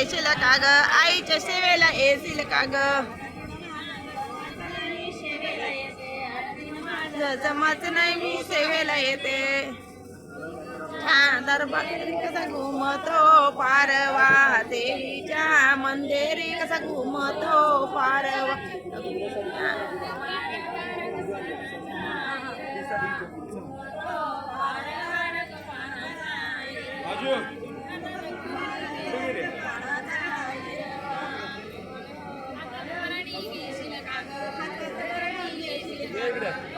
येशील का ग आईच्या सेवेला येशील का ग जमत नाही मी सेवेला येते छान दरबार कसा घुमतो पारवा देवीच्या मंदिरी कसा घुमतो पारवा घुमतो